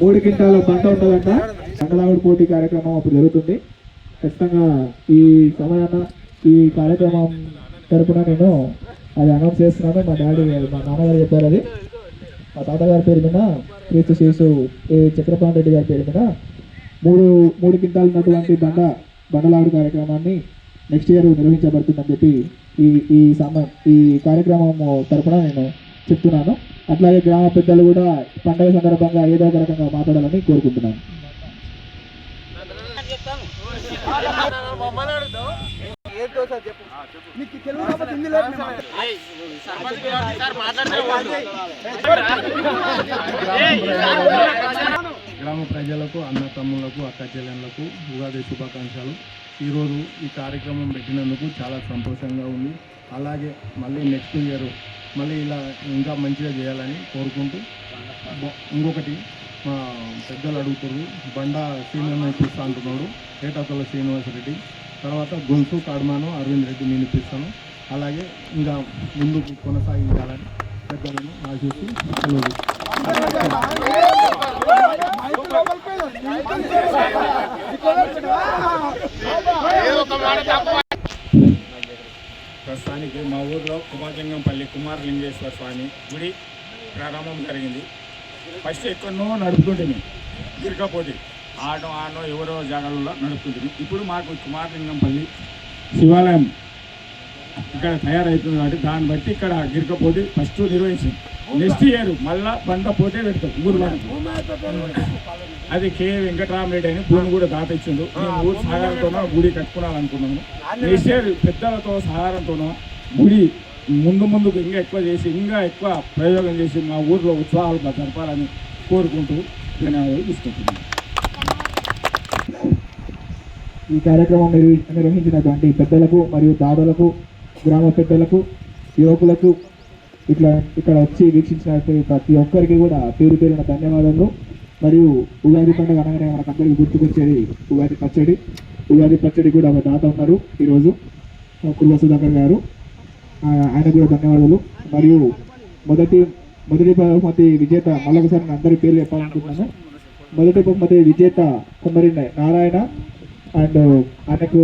మూడు క్వింటాల పంట ఉంటుందంట పంటలాగుడు పోటీ కార్యక్రమం అప్పుడు జరుగుతుంది. ఖచ్చితంగా ఈ సమయాన ఈ కార్యక్రమం తరపున నేను అది అనౌన్స్ చేస్తున్నాను. మా డాడీ మా నాన్నగారు చెప్పారు అది. మా తాతగారి పేరు మీద క్రీస్తు శేషు ఏ చక్రపాణి రెడ్డి గారి పేరు మీద మూడు మూడు క్వింటాలు ఉన్నటువంటి బండ బండలాడు కార్యక్రమాన్ని నెక్స్ట్ ఇయర్ నిర్వహించబడుతుందని చెప్పి ఈ ఈ సమ ఈ కార్యక్రమం తరపున నేను చెప్తున్నాను. అట్లాగే గ్రామ పెద్దలు కూడా పండగ సందర్భంగా ఏదో ఒక రకంగా మాట్లాడాలని కోరుకుంటున్నాను గ్రామ ప్రజలకు అన్న తమ్ములకు అక్క చెల్లెళ్ళకు ఉగాది శుభాకాంక్షలు. ఈరోజు ఈ కార్యక్రమం పెట్టినందుకు చాలా సంతోషంగా ఉంది. అలాగే మళ్ళీ నెక్స్ట్ ఇయర్ మళ్ళీ ఇలా ఇంకా మంచిగా చేయాలని కోరుకుంటూ ఇంకొకటి మా పెద్దలు అడుగుతారు బండా శ్రీనివాస్ ఇప్పిస్తా అంటున్నాడు. ఏటాకుల శ్రీనివాసరెడ్డి తర్వాత గొంతు కాడమాను అరవింద్ రెడ్డి నేను ఇప్పిస్తాను అలాగే ఇంకా ముందుకు కొనసాగించాలని పెద్దలను ఆశిస్తూ సెలవు ప్రస్తుతానికి మా ఊర్లో కుమారలింగంపల్లి కుమారలింగేశ్వర స్వామి గుడి ప్రారంభం జరిగింది. ఫస్ట్ ఎక్కడనో నడుపుతుంటుంది గిరికపోతే ఆడో ఆడో ఎవరో జాగాలలో నడుపుతుంటుంది ఇప్పుడు మాకు కుమారలింగంపల్లి శివాలయం ఇక్కడ తయారవుతుంది కాబట్టి దాన్ని బట్టి ఇక్కడ గిరికపోతే ఫస్ట్ నిర్వహించింది. నెక్స్ట్ ఇయర్ మళ్ళా బండ పోతే పెడతాం. ఊరు అది కే. వెంకటరామరెడ్డి అని భూమి కూడా దాత ఇచ్చిండు మేము ఊరు సహకారంతోనో గుడి కట్టుకోవాలనుకున్నాము. నెక్స్ట్ ఇయర్ పెద్దలతో సహకారంతోనో గుడి ముందు ముందుకు ఇంకా ఎక్కువ చేసి ఇంకా ఎక్కువ ప్రయోగం చేసి మా ఊర్లో ఉత్సవాలు జరపాలని కోరుకుంటూ ధన్యవాదాలు తీసుకుంటున్నాను. ఈ కార్యక్రమం నిర్వ- నిర్వహించినటువంటి పెద్దలకు మరియు దాతలకు గ్రామ పెద్దలకు యువకులకు ఇట్లా ఇక్కడ వచ్చి వీక్షించినటువంటి ప్రతి ఒక్కరికి కూడా పేరు పేరున ధన్యవాదాలు మరియు ఉగాది పండుగ అనగానే మనకు అందరికీ గుర్తుకొచ్చేది ఉగాది పచ్చడి. ఉగాది పచ్చడి కూడా ఒక దాత ఉన్నారు ఈరోజు. కుర్వ సుధాకర్ గారు. ఆయన కూడా ధన్యవాదాలు మరియు మొదటి మొదటి బహుమతి విజేత మళ్ళొకసారి నేను అందరి పేర్లు చెప్పాలనుకుంటున్నాను. మొదటి బహుమతి విజేత కుమ్మరి నారాయణ అండ్ ఆయనకు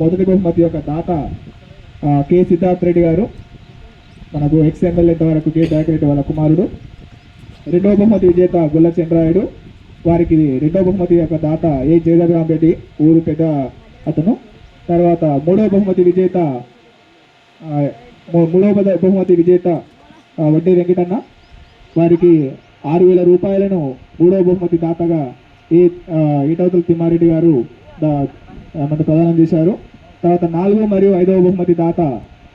మొదటి బహుమతి యొక్క దాత కె సిద్ధార్థ్ రెడ్డి గారు. మనకు ఎక్స్ ఎమ్మెల్యే వరకు కే రెడ్డి వాళ్ళ కుమారుడు. రెండవ బహుమతి విజేత గుల్ల చంద్రాయుడు. వారికి రెండవ బహుమతి యొక్క దాత ఏ జయరామ్ రెడ్డి ఊరు పెద్ద అతను. తర్వాత మూడవ బహుమతి విజేత ఆ, మూడవ బహుమతి విజేత వడ్డీ వెంకటన్న. వారికి ఆరు వేల రూపాయలను మూడవ బహుమతి దాతగా ఏ ఆ, ఈటవతల తిమ్మారెడ్డి గారు మనకు ప్రదానం చేశారు. తర్వాత నాలుగో మరియు ఐదవ బహుమతి దాత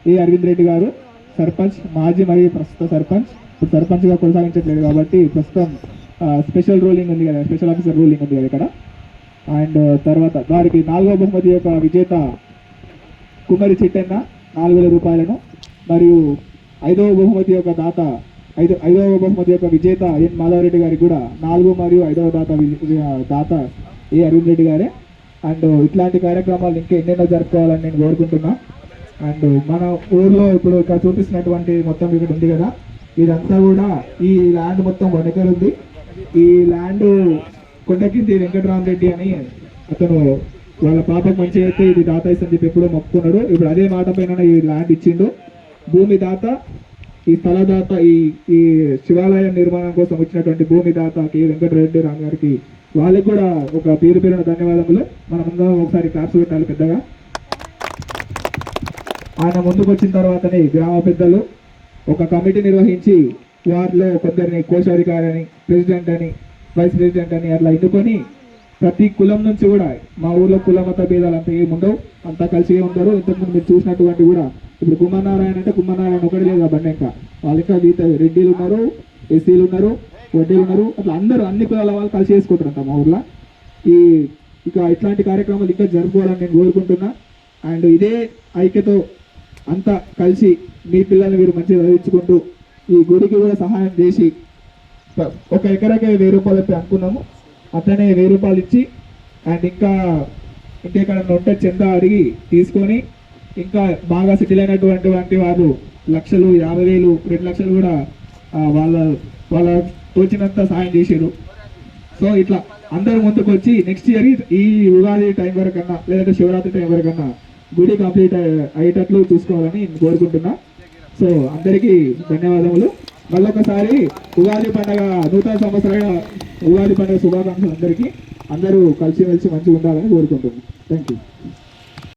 ఏ అరవింద్ రెడ్డి గారు. సర్పంచ్ మాజీ మరియు ప్రస్తుత సర్పంచ్. ఇప్పుడు సర్పంచ్గా కొనసాగించట్లేదు కాబట్టి ప్రస్తుతం స్పెషల్ రూలింగ్ ఉంది కదా స్పెషల్ ఆఫీసర్ రూలింగ్ ఉంది కదా ఇక్కడ. అండ్ uh, తర్వాత వారికి నాలుగో బహుమతి యొక్క విజేత కుమ్మరి చిట్టన్న నాలుగు వేల రూపాయలను మరియు ఐదవ బహుమతి యొక్క దాత ఐదు ఐదవ బహుమతి యొక్క విజేత ఎన్ మాధవరెడ్డి గారికి కూడా నాలుగు మరియు ఐదవ దాత వి- దాత ఏ అరవింద్ రెడ్డి గారే. అండ్ uh, ఇట్లాంటి కార్యక్రమాలు ఇంకా ఎన్నెన్నో జరుపుకోవాలని నేను కోరుకుంటున్నాను అండ్ మన ఊర్లో ఇప్పుడు ఇక్కడ చూపిస్తున్నటువంటి మొత్తం ఇక్కడ ఉంది కదా ఇదంతా కూడా ఈ ల్యాండ్ మొత్తం వనకర్ ఉంది. ఈ ల్యాండ్ కొండకింది వెంకటరామరెడ్డి అని అతను వాళ్ళ పాపకు మంచిగా అయితే ఇది దాత ఇస్తుంది చెప్పి ఎప్పుడో మొక్కుకున్నాడు. ఇప్పుడు అదే మాట పైన ఈ ల్యాండ్ ఇచ్చిండు. భూమి దాత ఈ స్థల దాత ఈ ఈ శివాలయం నిర్మాణం కోసం వచ్చినటువంటి భూమి దాత కె వెంకటరెడ్డి రామ్ గారికి వాళ్ళకి కూడా ఒక పేరు పేరున ధన్యవాదములు. మనం ఒకసారి క్లాప్స్ పెట్టాలి పెద్దగా. ఆయన ముందుకు వచ్చిన తర్వాతనే గ్రామ పెద్దలు ఒక కమిటీ నిర్వహించి వారిలో కొందరిని కోశాధికారి అని ప్రెసిడెంట్ అని వైస్ ప్రెసిడెంట్ అని అట్లా ఎన్నుకొని ప్రతి కులం నుంచి కూడా మా ఊర్లో కుల మత భేదాలు అంతా ఏముండవు అంతా కలిసి ఉంటారు. ఇంతకుముందు మీరు చూసినటువంటి కూడా ఇప్పుడు కుమ్మనారాయణ అంటే కుమ్మనారాయణ ఒకటి లేదు ఆ బండి ఇంకా. వాళ్ళు ఇంకా మిగతా రెడ్డిలు ఉన్నారు ఎస్సీలు ఉన్నారు వడ్డీలు ఉన్నారు. అట్లా అందరూ అన్ని కులాల వాళ్ళు కలిసి చేసుకుంటారంట మా ఊర్లో. ఈ ఇక ఇట్లాంటి కార్యక్రమాలు ఇంకా జరుపుకోవాలని నేను కోరుకుంటున్నా. అండ్ ఇదే ఐక్యతో అంతా కలిసి మీ పిల్లల్ని మీరు మంచిగా చదివించుకుంటూ ఈ గుడికి కూడా సహాయం చేసి ఒక ఎకరాకే వెయ్యి రూపాయలు అయితే అనుకున్నాము. అట్లనే వెయ్యి రూపాయలు ఇచ్చి అండ్ ఇంకా ఇంకెక్కడ ఉంటే చెంద అడిగి తీసుకొని ఇంకా బాగా సెటిల్ అయినటువంటి వారు లక్షలు యాభై వేలు రెండు లక్షలు కూడా వాళ్ళ వాళ్ళ తోచినంత సాయం చేశారు సో ఇట్లా అందరు ముందుకు వచ్చి నెక్స్ట్ ఇయర్ ఈ ఉగాది టైం వరకన్నా లేదంటే శివరాత్రి టైం వరకన్నా గుడి కంప్లీట్ అయ్యేటట్లు చూసుకోవాలని కోరుకుంటున్నా. సో అందరికీ ధన్యవాదములు. మళ్ళొకసారి ఉగాది పండగ నూతన సంవత్సర ఉగాది పండుగ శుభాకాంక్షలు అందరికీ. అందరూ కలిసిమెలిసి మంచిగా ఉండాలని కోరుకుంటున్నాను థ్యాంక్ యూ